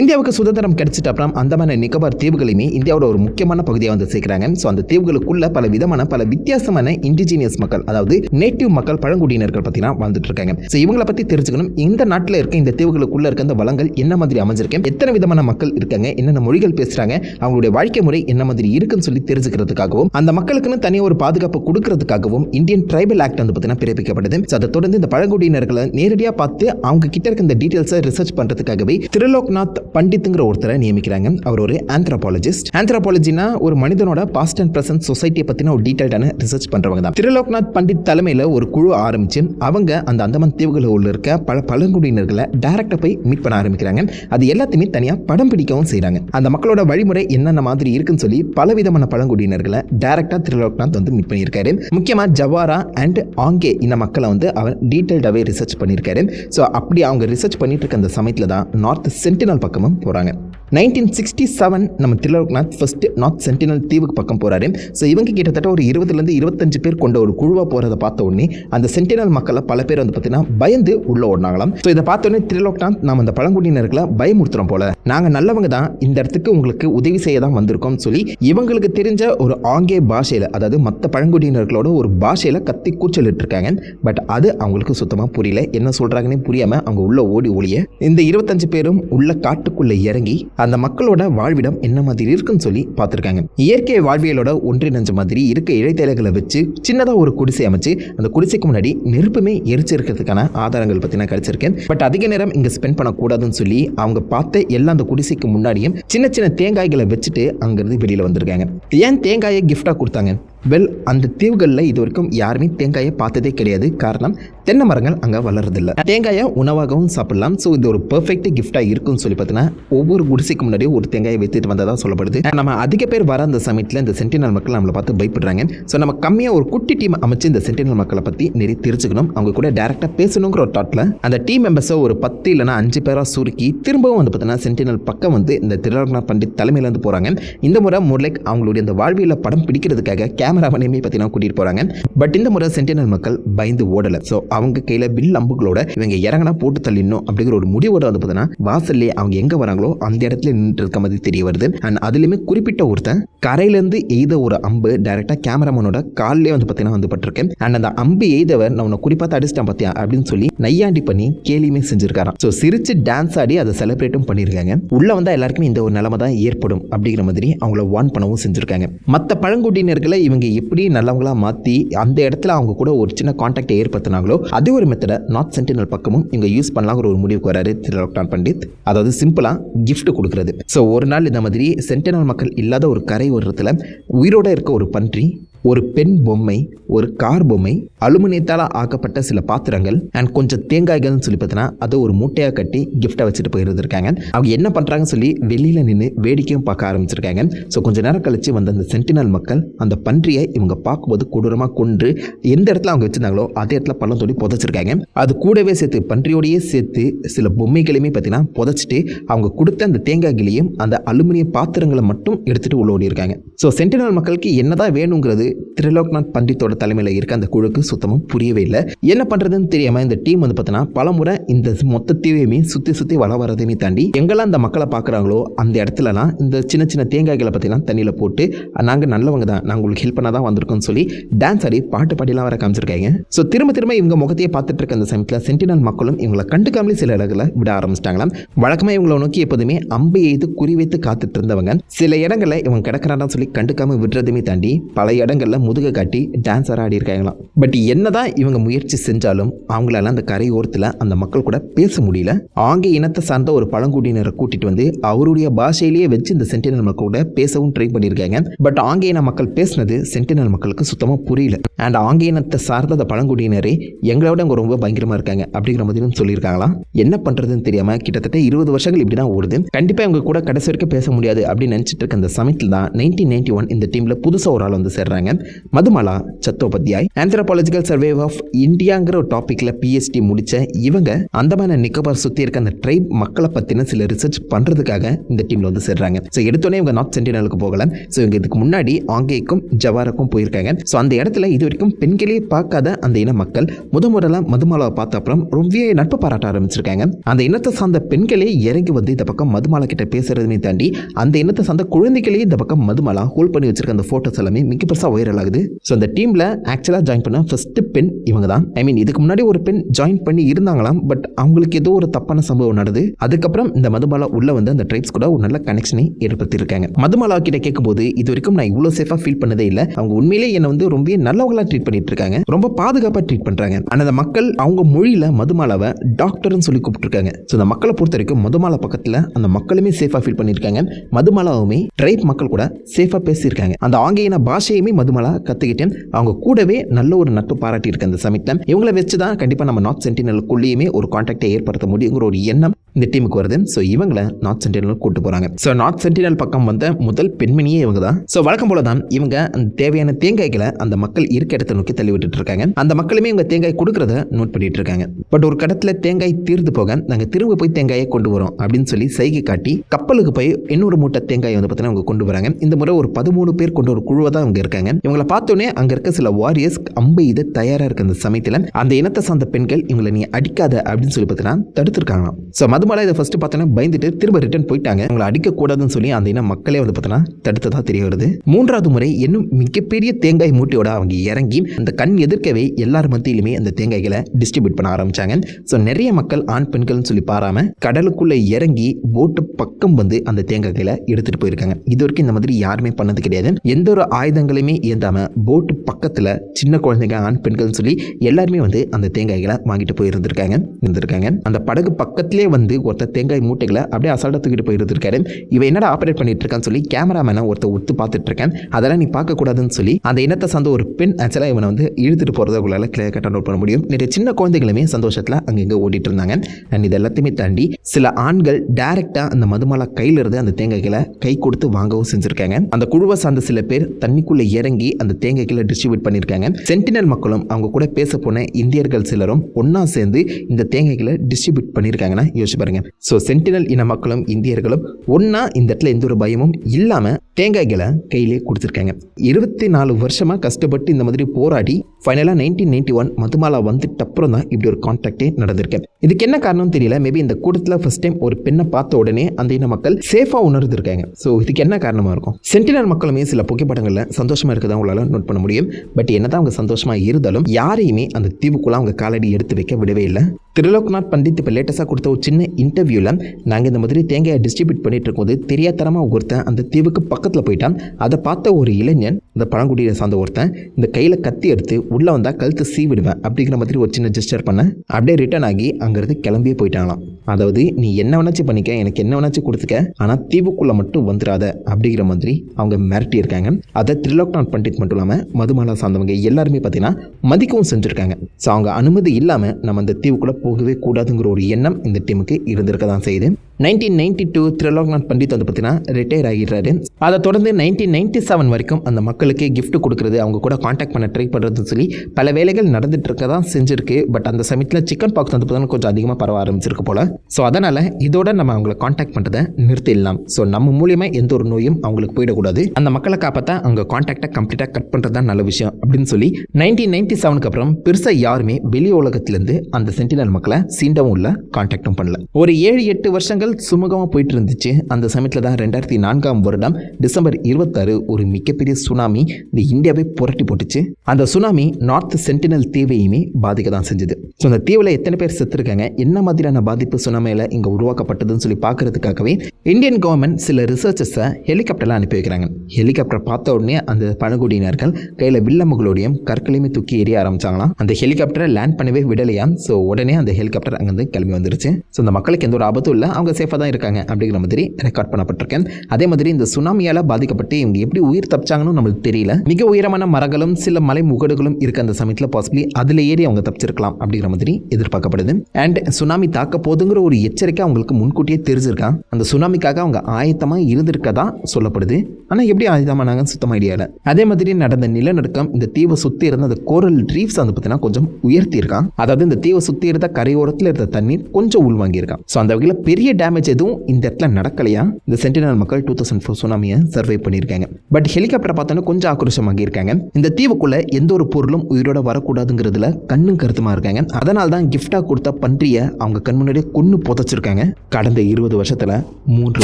இந்தியாவுக்கு சுதந்திரம் கிடைச்சிட்ட அப்புறம் அந்தமான நிக்கோபார் தீவுகளையுமே இந்தியாவோட ஒரு முக்கியமான பகுதியாக வந்து சேர்க்கிறாங்க. ஸோ அந்த தீவுகளுக்குள்ள பல விதமான பல வித்தியாசமான இண்டிஜினியஸ் மக்கள் அதாவது நேட்டிவ் மக்கள் பழங்குடியினர்கள் பார்த்தீங்கன்னா வாழ்ந்துட்டு இருக்காங்க. ஸோ இவங்களை பற்றி தெரிஞ்சுக்கணும். இந்த நாட்டில் இருக்க இந்த தீவுகளுக்குள்ள இருக்க இந்த வளங்கள் என்ன மாதிரி அமைஞ்சிருக்கு? எத்தனை விதமான மக்கள் இருக்காங்க? என்னென்ன மொழிகள் பேசுறாங்க? அவங்களுடைய வாழ்க்கை முறை என்ன மாதிரி இருக்குன்னு சொல்லி தெரிஞ்சுக்கிறதுக்காகவும் அந்த மக்களுக்குன்னு தனியாக ஒரு பாதுகாப்பு கொடுக்கறதுக்காகவும் இந்தியன் ட்ரைபல் ஆக்ட் வந்து பார்த்தீங்கன்னா பிறப்பிக்கப்படுது ஸோ அதை தொடர்ந்து இந்த பழங்குடியினர்களை நேரடியாக பார்த்து அவங்க கிட்ட இருக்க இந்த டீட்டெயில்ஸை ரிசர்ச் பண்ணுறதுக்காகவே திருலோக்நாத் பண்டித்துங்கிற ஒருத்தரை நியமிக்கிறாங்க. அவர் ஒரு ஆந்த்ரோபாலஜிஸ்ட் ஆந்த்ரோபாலஜினா ஒரு மனிதனோட பாஸ்ட் அண்ட் ப்ரெசன்ட் சொசைட்டியை பற்றின ஒரு டீட்டெயில்டான ரிசர்ச் பண்ணுறவங்க தான். திருலோக்நாத் பண்டித் தலைமையில் ஒரு குழு ஆரம்பிச்சு அவங்க அந்த அந்தமான் தீவுகளில் உள்ள இருக்க பல பழங்குடியினர்களை டேரக்டாக போய் மீட் பண்ண ஆரம்பிக்கிறாங்க. அது எல்லாத்தையுமே தனியாக படம் பிடிக்கவும் செய்கிறாங்க அந்த மக்களோட வழிமுறை என்னென்ன மாதிரி இருக்குன்னு சொல்லி பலவிதமான பழங்குடியினர்களை டேரக்டாக திருலோக்நாத் வந்து மீட் பண்ணியிருக்காரு. முக்கியமாக ஜவாரா அண்ட் ஆங்கே இந்த மக்களை வந்து அவர் டீட்டெயில்டாகவே ரிசர்ச் பண்ணியிருக்காரு. ஸோ அப்படி அவங்க ரிசர்ச் பண்ணிட்டு இருக்க அந்த சமயத்தில் தான் நார்த் சென்டினல் பக்கமும் போகிறாங்க நைன்டீன் சிக்ஸ்டி செவன் நம்ம திருலோக்நாத் ஃபஸ்ட்டு நார்த் சென்டினல் தீவுக்கு பக்கம் போகிறாரு ஸோ இவங்க கிட்டத்தட்ட ஒரு இருபதுலேருந்து இருபத்தஞ்சு பேர் கொண்ட ஒரு குழுவாக போகிறத பார்த்த உடனே அந்த சென்டினல் மக்களை பல பேர் வந்து பார்த்தீங்கன்னா பயந்து உள்ள ஓடினாங்களாம். ஸோ இதை பார்த்தோன்னே உடனே திருலோக்நாத் நம்ம அந்த பழங்குடியினர்களை பயமுறுத்துறோம் போல. நாங்கள் நல்லவங்க தான் இந்த இடத்துக்கு உங்களுக்கு உதவி செய்ய தான் வந்திருக்கோம்னு சொல்லி இவங்களுக்கு தெரிஞ்ச ஒரு ஆங்கே பாஷையில் அதாவது மற்ற பழங்குடியினர்களோட ஒரு பாஷையில் கத்தி கூச்சலிட்டு இருக்காங்க பட் அது அவங்களுக்கு சுத்தமாக புரியல. என்ன சொல்கிறாங்கன்னே புரியாமல் அவங்க உள்ள ஓடி ஒளிய இந்த இருபத்தஞ்சு பேரும் உள்ள காட்டுக்குள்ளே இறங்கி அந்த மக்களோட வாழ்விடம் என்ன மாதிரி இருக்குன்னு சொல்லி பார்த்துருக்காங்க. இயற்கை வாழ்வியலோட ஒன்றிணைஞ்ச மாதிரி இருக்க இழைத்தேலைகளை வச்சு சின்னதாக ஒரு குடிசை அமைச்சு அந்த குடிசைக்கு முன்னாடி நெருப்புமே எரிச்சிருக்கிறதுக்கான ஆதாரங்கள் பற்றி நான் கிடைச்சிருக்கேன் பட் அதிக நேரம் இங்கே ஸ்பெண்ட் பண்ணக்கூடாதுன்னு சொல்லி அவங்க பார்த்த எல்லா அந்த குடிசைக்கு முன்னாடியும் சின்ன சின்ன தேங்காய்களை வச்சுட்டு அங்கேருந்து வெளியில் வந்திருக்காங்க. ஏன் தேங்காயை கிஃப்டாக கொடுத்தாங்க? வெல் அந்த தீவுகளில் இது வரைக்கும் யாருமே தேங்காயை பார்த்ததே கிடையாது. காரணம் தென்னை மரங்கள் அங்கே வளர்றதில்லை. தேங்காயை உணவாகவும் சாப்பிடலாம். ஸோ இது ஒரு பெர்ஃபெக்ட் கிஃப்டாக இருக்கும்னு சொல்லி பார்த்தீங்கன்னா ஒவ்வொரு குடிசைக்கு முன்னாடி ஒரு தேங்காயை வைத்துட்டு வந்ததாக சொல்லப்படுது. நம்ம அதிக பேர் வர அந்த சமயத்தில் இந்த சென்டினல் மக்கள் நம்மளை பார்த்து பயப்படுறாங்க. ஸோ நம்ம கம்மியாக ஒரு குட்டி டீம் அமைச்சு இந்த சென்டினல் மக்களை பற்றி நிறைய தெரிஞ்சுக்கணும். அவங்க கூட டேரெக்டாக பேசணுங்கிற ஒரு தாட்டில் அந்த டீம் மெம்பர்ஸை ஒரு பத்து இல்லைனா அஞ்சு பேராக சுருக்கி திரும்பவும் வந்து பார்த்தீங்கன்னா சென்டினல் பக்கம் வந்து இந்த திருநாள் பண்டித் தலைமையிலேருந்து போகிறாங்க இந்த முறை முர்லைக் அவங்களுடைய அந்த வாழ்வியல் படம் பிடிக்கிறதுக்காக கேமராமனையுமே பார்த்தீங்கன்னா கூட்டிகிட்டு போகிறாங்க பட் இந்த முறை சென்டினல் மக்கள் பயந்து ஓடலை. ஸோ அவங்க கையில் வில் அம்புகளோட இவங்க இறங்கினா போட்டு தள்ளிடணும் அப்படிங்கிற ஒரு முடிவோட வந்து பார்த்தீங்கன்னா வாசல்லே அவங்க எங்கே வராங்களோ அந்த இடத்துல நின்று இருக்க மாதிரி தெரிய வருது. அண்ட் அதுலேயுமே குறிப்பிட்ட ஒருத்தன் கரையிலேருந்து எய்த ஒரு அம்பு டைரெக்டாக கேமராமேனோட காலிலே வந்து பார்த்தீங்கன்னா வந்து பட்டிருக்கேன் அண்ட் அந்த அம்பு எய்தவர் நான் உன்னை குறிப்பாக அடிச்சிட்டான் பார்த்தியா அப்படின்னு சொல்லி நையாண்டி பண்ணி கேலியுமே செஞ்சிருக்காராம். ஸோ சிரிச்சு டான்ஸ் ஆடி அதை செலிப்ரேட்டும் பண்ணியிருக்காங்க உள்ள வந்தால் எல்லாருக்குமே இந்த ஒரு நிலைமை தான் ஏற்படும் அப்படிங்கிற மாதிரி அவங்கள வார்ன் பண்ணவும் செஞ்சுருக்காங்க. மற்ற பழங்குடியினர்களை இவங்க எப்படி நல்லவங்களா மாற்றி அந்த இடத்துல அவங்க கூட ஒரு சின்ன காண்டாக்டை ஏற்படுத்தினாங்களோ அதே ஒரு மெத்தடை நார்த் சென்டினல் பக்கமும் இவங்க யூஸ் பண்ணலாங்கிற ஒரு முடிவுக்கு வராரு திரு டாக்டர் பண்டித். அதாவது சிம்பிளாக கிஃப்ட் கொடுக்குறது. ஸோ ஒரு நாள் இந்த மாதிரி சென்டினல் மக்கள் இல்லாத ஒரு கரை ஓரத்தில் உயிரோட இருக்க ஒரு பன்றி ஒரு பெண் பொம்மை ஒரு கார் பொம்மை அலுமினியத்தால் ஆக்கப்பட்ட சில பாத்திரங்கள் அண்ட் கொஞ்சம் தேங்காய்கள்னு சொல்லி பார்த்தீங்கன்னா அதை ஒரு மூட்டையாக கட்டி கிஃப்டாக வச்சுட்டு போயிருந்திருக்காங்க. அவங்க என்ன பண்ணுறாங்கன்னு சொல்லி வெளியில் நின்று வேடிக்கையும் பார்க்க ஆரம்பிச்சிருக்காங்க. ஸோ கொஞ்ச நேரம் கழிச்சு வந்த அந்த சென்டினல் மக்கள் அந்த பன்றியை இவங்க பார்க்கும்போது கொடூரமாக கொன்று எந்த இடத்துல அவங்க வச்சிருந்தாங்களோ அதே இடத்துல பள்ளம் தோண்டி புதைச்சிருக்காங்க. அது கூடவே சேர்த்து பன்றியோடையே சேர்த்து சில பொம்மைகளையுமே பார்த்தீங்கன்னா புதைச்சிட்டு அவங்க கொடுத்த அந்த தேங்காய்களையும் அந்த அலுமினிய பாத்திரங்களை மட்டும் எடுத்துகிட்டு உள்ள ஓடி இருக்காங்க ஸோ சென்டினல் மக்களுக்கு என்னதான் வேணுங்கிறது திரிலோக்நாத் பண்டித்தோட தலைமையில் இருக்க அந்த குழுக்கு சுத்தமாக புரியவே இல்லை. என்ன பண்ணுறதுன்னு தெரியாமல் இந்த டீம் வந்து பார்த்தீங்கன்னா பலமுறை இந்த மொத்த தீவையுமே சுற்றி சுற்றி வள வரதையுமே தாண்டி எங்கெல்லாம் அந்த மக்களை பார்க்குறாங்களோ அந்த இடத்துலலாம் இந்த சின்ன சின்ன தேங்காய்களை பற்றிலாம் தண்ணியில் போட்டு நாங்கள் நல்லவங்க தான். நாங்கள் உங்களுக்கு ஹெல்ப் பண்ண தான் வந்திருக்கோம்னு சொல்லி டான்ஸ் ஆடி பாட்டு பாடிலாம் வர காமிச்சிருக்காங்க. ஸோ திரும்ப திரும்ப இவங்க முகத்தையே பார்த்துட்டு இருக்க அந்த சமயத்தில் சென்டினல் மக்களும் இவங்களை கண்டுக்காமலே சில இடங்களை விட ஆரம்பிச்சிட்டாங்களாம். வழக்கமாக இவங்களை நோக்கி எப்போதுமே அம்பை எய்து குறி வைத்து காத்துட்டு இருந்தவங்க. சில இடங்களில் இவங்க கிடக்கிறான்னு சொல்லி கண்டுக்காம விடுறதுமே தாண்டி பல இடங்களில் முதுக காட்டி டான்ஸ் ஆடி இருக்காங்களாம் பட் என்னதான் இவங்க முயற்சி செஞ்சாலும் அவங்களால அந்த கரை ஓரத்தில் அந்த மக்கள் கூட பேச முடியல. ஆங்கில இனத்தை சார்ந்த ஒரு பழங்குடியினரை கூட்டிட்டு வந்து அவருடைய பாஷையிலேயே வச்சு இந்த சென்டினல் மக்கள் கூட பேசவும் ட்ரை பண்ணியிருக்காங்க. பட் ஆங்கில இன மக்கள் பேசினது சென்டினல் மக்களுக்கு சுத்தமாக புரியல. அண்ட் ஆங்கில இனத்தை சார்ந்த அந்த பழங்குடியினரே எங்களை விட அவங்க ரொம்ப பயங்கரமாக இருக்காங்க அப்படிங்கிற மாதிரியும் சொல்லியிருக்காங்களாம். என்ன பண்ணுறதுன்னு தெரியாமல் கிட்டத்தட்ட இருபது வருஷங்கள் இப்படி தான் ஓடுது. கண்டிப்பாக இவங்க கூட கடைசி வரைக்கும் பேச முடியாது அப்படின்னு நினச்சிட்டு இருக்க அந்த சமயத்தில் தான் நைன்டீன் நைன்டி ஒன் இந்த டீமில் புதுசாக ஒரு ஆள் வந்து சேர்றாங்க. இருக்காங்க Madhumala Chattopadhyay anthropological survey of இந்தியாங்கிற ஒரு டாப்பிக்கில் பிஎஸ்டி முடித்த இவங்க அந்தமான நிக்கோபார் சுற்றி இருக்க அந்த ட்ரைப் மக்களை பற்றின சில ரிசர்ச் பண்ணுறதுக்காக இந்த டீமில் வந்து சேர்றாங்க. ஸோ எடுத்தோடனே இவங்க நார்த் சென்டினலுக்கு போகல ஸோ இவங்க இதுக்கு முன்னாடி ஆங்கேக்கும் ஜவாருக்கும் போயிருக்காங்க. ஸோ அந்த இடத்துல இது வரைக்கும் பெண்களே பார்க்காத அந்த இன மக்கள் முத முதலாக மதுமாலாவை பார்த்த அப்புறம் ரொம்பவே நட்பு பாராட்ட ஆரம்பிச்சிருக்காங்க. அந்த இனத்தை சார்ந்த பெண்களே இறங்கி வந்து இந்த பக்கம் மதுமலா கிட்ட பேசுறதுமே தாண்டி அந்த இனத்தை சார்ந்த குழந்தைகளே இந்த பக்கம் மதுமலா ஹோல்ட் பண்ணி வச்சிருக்க அந்த ஃபோட்டோஸ் எல்லாமே மிக பெருசாக வைரல் ஆகுது. ஸோ அந்த டீமில் ஆக்சுவலாக ஜாயின் பண்ண ஃபர்ஸ்ட் பெண் இவங்க தான் ஐ மீன் இதுக்கு முன்னாடி ஒரு பெண் ஜாயின் பண்ணி இருந்தாங்களாம் பட் அவங்களுக்கு ஏதோ ஒரு தப்பான சம்பவம் நடந்து அதுக்கப்புறம் இந்த மதுமாலா உள்ள வந்து அந்த ட்ரைப்ஸ் கூட ஒரு நல்ல கனெக்ஷனை ஏற்படுத்தியிருக்காங்க. மதுமாலா கிட்ட கேட்கும்போது இது வரைக்கும் நான் இவ்வளோ சேஃபாக ஃபீல் பண்ணதே இல்லை. அவங்க உண்மையிலேயே என்னை வந்து ரொம்ப நல்லவங்களா ட்ரீட் பண்ணிட்டு இருக்காங்க. ரொம்ப பாதுகாப்பாக ட்ரீட் பண்ணுறாங்க ஆனால் அந்த மக்கள் அவங்க மொழியில் மதுமாலாவை டாக்டர்னு சொல்லி கூப்பிட்டுருக்காங்க. ஸோ அந்த மக்களை பொறுத்த வரைக்கும் மதுமாலா பக்கத்தில் அந்த மக்களுமே சேஃபாக ஃபீல் பண்ணியிருக்காங்க. மதுமாலாவுமே ட்ரைப் மக்கள் கூட சேஃபாக பேசியிருக்காங்க. அந்த ஆங்கில பாஷையுமே மதுமாலா கற்றுக்கிட்டேன் அவங்க கூடவே நல்ல ஒரு நட்பு பாராட்டியிருக்கு அந்த சமயத்தில். இவங்களை வச்சு தான் கண்டிப்பாக நம்ம நார்த் சென்டினலுக்குள்ளேயுமே ஒரு கான்டாக்டை ஏற்படுத்த முடியுங்கிற ஒரு எண்ணம் இந்த டீமுக்கு வருது ஸோ இவங்களை நார்த் சென்டினல் கூட்டு போகிறாங்க ஸோ நார்த் சென்டினல் பக்கம் வந்த முதல் பெண்மணியே இவங்க தான் ஸோ வழக்கம் போல தான் இவங்க அந்த தேவையான தேங்காய்களை அந்த மக்கள் இருக்க இடத்த நோக்கி தள்ளி விட்டுட்டு இருக்காங்க அந்த மக்களுமே இவங்க தேங்காய் கொடுக்கறத நோட் பண்ணிட்டு இருக்காங்க பட் ஒரு கடத்தில் தேங்காய் தீர்ந்து போக நாங்கள் திரும்ப போய் தேங்காயை கொண்டு வரோம் அப்படின்னு சொல்லி சைகை காட்டி கப்பலுக்கு போய் இன்னொரு மூட்டை தேங்காய் வந்து பார்த்தீங்கன்னா அவங்க கொண்டு வராங்க. இந்த முறை ஒரு பதிமூணு பேர் கொண்ட ஒரு குழுவாக தான் அவங்க இருக்காங்க. இவங்களை பார்த்தோன்னே அங்கே இருக்க சில வாரியர்ஸ் அம்பை இது தயாராக இருக்க அந்த சமயத்தில் அந்த இனத்தை சார்ந்த பெண்கள் இவங்களை நீ அடிக்காத அப்படின்னு சொல்லி பார்த்தீங்கன்னா தடுத்துருக்காங்க ஸோ மதுமலா இதை ஃபர்ஸ்ட் பார்த்தோன்னா பயந்துட்டு திரும்ப ரிட்டர்ன் போயிட்டாங்க. அவங்களை அடிக்கக்கூடாதுன்னு சொல்லி அந்த இன மக்களே வந்து பார்த்தோன்னா தடுத்ததாக தெரிய வருது. மூன்றாவது முறை இன்னும் மிகப்பெரிய தேங்காய் மூட்டையோட அவங்க இறங்கி அந்த கண் எதிர்க்கவே எல்லார் மத்தியிலுமே அந்த தேங்காய்களை டிஸ்ட்ரிபியூட் பண்ண ஆரம்பிச்சாங்க. ஸோ நிறைய மக்கள் ஆண் பெண்கள்னு சொல்லி பாராம கடலுக்குள்ளே இறங்கி போட்டு பக்கம் வந்து அந்த தேங்காய்களை எடுத்துட்டு போயிருக்காங்க. இது வரைக்கும் இந்த மாதிரி யாருமே பண்ணது கிடையாது. எந்த ஒரு ஆயுதங்களையுமே ஏந்தாம போட்டு பக்கத்தில் சின்ன குழந்தைங்க ஆண் பெண்கள்னு சொல்லி எல்லாருமே வந்து அந்த தேங்காய்களை வாங்கிட்டு போயிருந்திருக்காங்க. இருந்திருக்காங்க. அந்த படகு பக்கத்திலே வந்து ஒருத்தர் தேங்காய் மூட்டைகளை அப்படியே அசால்ட்டாக தூக்கிட்டு போயிருந்திருக்காரு இவன் என்னடா ஆப்ரேட் பண்ணிட்டு இருக்கான்னு சொல்லி கேமராமேனை ஒருத்தர் ஒத்து பார்த்துட்டு இருக்கேன். அதெல்லாம் நீ பார்க்கக்கூடாதுன்னு சொல்லி அந்த இனத்தை சார்ந்த ஒரு பெண் ஆக்சுவலாக இவனை வந்து இழுத்துட்டு போகிறதுக்குள்ளால கிளியர் கட் நோட் பண்ண முடியும். நிறைய சின்ன குழந்தைகளுமே சந்தோஷத்தில் அங்கங்கே ஓடிட்டு இருந்தாங்க. அண்ட் இது எல்லாத்தையுமே தாண்டி சில ஆண்கள் டைரெக்டாக அந்த மதுமாலா கையில இருந்து அந்த தேங்காய்களை கை கொடுத்து வாங்கவும் செஞ்சுருக்காங்க. அந்த குழுவை சார்ந்த சில பேர் தண்ணிக்குள்ளே இறங்கி அந்த தேங்காய்களை டிஸ்ட்ரிபியூட் பண்ணியிருக்காங்க சென்டினல் மக்களும் அவங்க கூட பேச போன இந்தியர்கள் சிலரும் ஒன்றா சேர்ந்து இந்த தேங்காய்களை டிஸ்ட்ரிபியூட் பண்ணியிருக்காங்கன்னா யோசிச்சு பாருங்க. ஸோ சென்டினல் இன மக்களும் இந்தியர்களும் ஒன்னா இந்த இடத்துல எந்த ஒரு பயமும் இல்லாம தேங்காய்களை கையிலே கொடுத்துருக்காங்க. இருபத்தி நாலு வருஷமா கஷ்டப்பட்டு இந்த மாதிரி போராடி ஃபைனலாக நைன்டீன் நைன்டி ஒன் மதுமாலா வந்துட்டு அப்புறம் தான் இப்படி ஒரு கான்டாக்டே நடந்திருக்கு. இதுக்கு என்ன காரணம் தெரியல. மேபி இந்த கூட்டத்தில் ஃபர்ஸ்ட் டைம் ஒரு பெண்ணை பார்த்த உடனே அந்த இன மக்கள் சேஃபாக உணர்ந்திருக்காங்க. ஸோ இதுக்கு என்ன காரணமாக இருக்கும்? சென்டினல் மக்களுமே சில புகைப்படங்களில் சந்தோஷமாக இருக்கதான் உங்களால் நோட் பண்ண முடியும். பட் என்னதான் அவங்க சந்தோஷமாக இருந்தாலும் யாரையுமே அந்த தீவுக்குள்ள அவங்க காலடி எடுத்து வைக்க விடவே இல்லை. திருலோக்நாத் பண்டித் இப்போ லேட்டஸ்ட்டாக கொடுத்த ஒரு சின்ன இன்டர்வியூவில் நாங்கள் இந்த மாதிரி தேங்காயை டிஸ்ட்ரிபியூட் பண்ணிட்டு இருக்கும்போது தெரியாதரமாக ஒருத்தன் அந்த தீவுக்கு பக்கத்தில் போயிட்டான். அதை பார்த்த ஒரு இளைஞன் இந்த பழங்குடியை சார்ந்த ஒருத்தன் இந்த கையில் கத்தி எடுத்து உள்ளே வந்தால் கழுத்து சீவிடுவேன் அப்படிங்கிற மாதிரி ஒரு சின்ன ஜெஸ்டர் பண்ண அப்படியே ரிட்டர்ன் ஆகி அங்கேருந்து கிளம்பியே போயிட்டாங்களாம். அதாவது நீ என்ன வேணாச்சும் பண்ணிக்க எனக்கு என்ன வேணாச்சும் கொடுத்துக்க ஆனால் தீவுக்குள்ளே மட்டும் வந்துடாத அப்படிங்கிற மாதிரி அவங்க மிரட்டி இருக்காங்க அதை திரிலோக்நாத் பண்டிட் மட்டும் இல்லாமல் மதுமலா சார்ந்தவங்க எல்லாருமே பார்த்தீங்கன்னா மதிக்கவும் செஞ்சுருக்காங்க. ஸோ அவங்க அனுமதி இல்லாமல் நம்ம அந்த தீவுக்குள்ளே போகவே கூடாதுங்கிற ஒரு எண்ணம் இந்த டீமுக்கு இருந்திருக்க தான் செய்யுது. Nineteen ninety two Triloknath Pandit வந்து பார்த்தீங்கன்னா ரிட்டையர் ஆகிடுறாரு. அதை தொடர்ந்து நைன்டீன் நைன்டி செவன் வரைக்கும் அந்த மக்களுக்கு கிஃப்ட் கொடுக்குறது அவங்க கூட காண்டாக்ட் பண்ண ட்ரை பண்ணுறதுன்னு சொல்லி பல வேலைகள் நடந்துட்டு இருக்க தான் செஞ்சிருக்கு. பட் அந்த சமயத்தில் சிக்கன் பாக்ஸ் வந்து பார்த்தீங்கன்னா கொஞ்சம் அதிகமாக பரவ ஆரம்பிச்சிருக்கு போல. ஸோ அதனால் இதோட நம்ம அவங்கள காண்டாக்ட் பண்ணுறதை நிறுத்திடலாம். ஸோ நம்ம மூலியமாக எந்த ஒரு நோயும் அவங்களுக்கு போயிடக்கூடாது. அந்த மக்களை காப்பாற்ற அவங்க காண்டாக்டை கம்ப்ளீட்டாக கட் பண்ணுறது தான் நல்ல விஷயம் அப்படின்னு சொல்லி நைன்டீன் நைன்டி செவனுக்கு அப்புறம் பெருசாக யாருமே வெளி உலகத்திலேருந்து அந்த சென்டினல் மக்களை சீண்டவும் இல்லை காண்டாக்டும் பண்ணல. ஒரு ஏழு எட்டு வருஷங்கள் சுமூகமாக போயிட்டு இருந்துச்சு அந்த சமயத்தில் தான் ரெண்டாயிரத்தி நான்காம் வருடம் டிசம்பர் இருபத்தாறு ஒரு மிகப்பெரிய சுனாமி இந்த இந்தியாவை புரட்டி போட்டுச்சு. அந்த சுனாமி நார்த் சென்டினல் தீவையுமே பாதிக்க தான் செஞ்சது. ஸோ அந்த தீவில் எத்தனை பேர் செத்துருக்காங்க என்ன மாதிரியான பாதிப்பு சுனாமியில் இங்கே உருவாக்கப்பட்டதுன்னு சொல்லி பார்க்கறதுக்காகவே இந்தியன் கவர்மெண்ட் சில ரிசர்ச்சர்ஸை ஹெலிகாப்டர்லாம் அனுப்பி வைக்கிறாங்க. ஹெலிகாப்டர் பார்த்த உடனே அந்த பழங்குடியினர்கள் கையில் வில்லமுகளோடையும் கற்களையுமே தூக்கி எரிய ஆரம்பிச்சாங்களாம். அந்த ஹெலிகாப்டரை லேண்ட் பண்ணவே விடலையாம். ஸோ உடனே அந்த ஹெலிகாப்டர் அங்கேருந்து கிளம்பி வந்துருச்சு. ஸோ அந்த மக்களுக்கு எந்த ஒரு ஆபத்தும் இல்லை. அவங்க சேஃபாக தான் இருக்காங்க அப்படிங்கிற மாதிரி ரெக்கார்ட் பண்ணப்பட்டிருக்கேன். அதே மாதிரி இந்த சுனாமியால் பாதிக்கப்பட்டு இவங்க எப்படி உயிர் தப்பிச்சாங்கன்னு நம்மளுக்கு தெரியல. மிக உயரமான மரங்களும் சில மலை முகடுகளும் இருக்க அந்த சமயத்தில் பாசிபிளி அதில் ஏறி அவங்க தப்பிச்சிருக்கலாம் அப்படிங்கிற மாதிரி எதிர்பார்க்கப்படுது. அண்ட் சுனாமி தாக்க போதுங்கிற ஒரு எச்சரிக்கை அவங்களுக்கு முன்கூட்டியே தெரிஞ்சிருக்கான் அந்த சுனாமிக்காக அவங்க ஆயத்தமாக இருந்திருக்கதா சொல்லப்படுது. ஆனால் எப்படி ஆயுதமானாங்கன்னு சுத்தமாக ஐடியாவில் அதே மாதிரி நடந்த நிலநடுக்கம் இந்த தீவை சுற்றி இருந்த அந்த கோரல் ரீஃப்ஸ் வந்து பார்த்தீங்கன்னா கொஞ்சம் உயர்த்தி இருக்கான் அதாவது இந்த தீவை சுற்றி இருந்த கரையோரத்தில் இருந்த தண்ணீர் கொஞ்சம் உள்வாங்கியிருக்கான் ஸோ அந்த வகையில் பெரிய டேமேஜ் எதுவும் இந்த இடத்துல நடக்கலையா? இந்த சென்டினல் மக்கள் டூ தௌசண்ட் ஃபோர் சுனாமியை சர்வை பண்ணியிருக்காங்க. பட் ஹெலிகாப்டரை பார்த்தோன்னா கொஞ்சம் ஆக்ரோஷமாக இருக்காங்க. இந்த தீவுக்குள்ள எந்த ஒரு பொருளும் உயிரோட வரக்கூடாதுங்கிறதுல கண்ணும் கருத்துமா இருக்காங்க. அதனால தான் கிஃப்டாக கொடுத்த பன்றியை அவங்க கண் முன்னாடியே கொன்று புதைச்சிருக்காங்க. கடந்த இருபது வருஷத்தில் மூன்று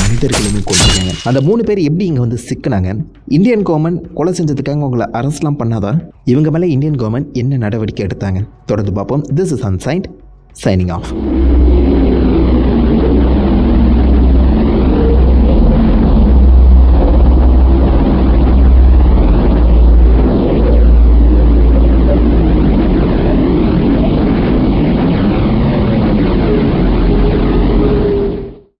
மனிதர்களுமே கொண்டிருக்காங்க அந்த மூணு பேர் எப்படி இங்கே வந்து சிக்கினாங்க? இந்தியன் கவர்மெண்ட் கொலை செஞ்சதுக்காக உங்களை அரஸ்ட்லாம் பண்ணாதா? இவங்க மேலே இந்தியன் கவர்மெண்ட் என்ன நடவடிக்கை எடுத்தாங்க? தொடர்ந்து பார்ப்போம். This is ancient signing off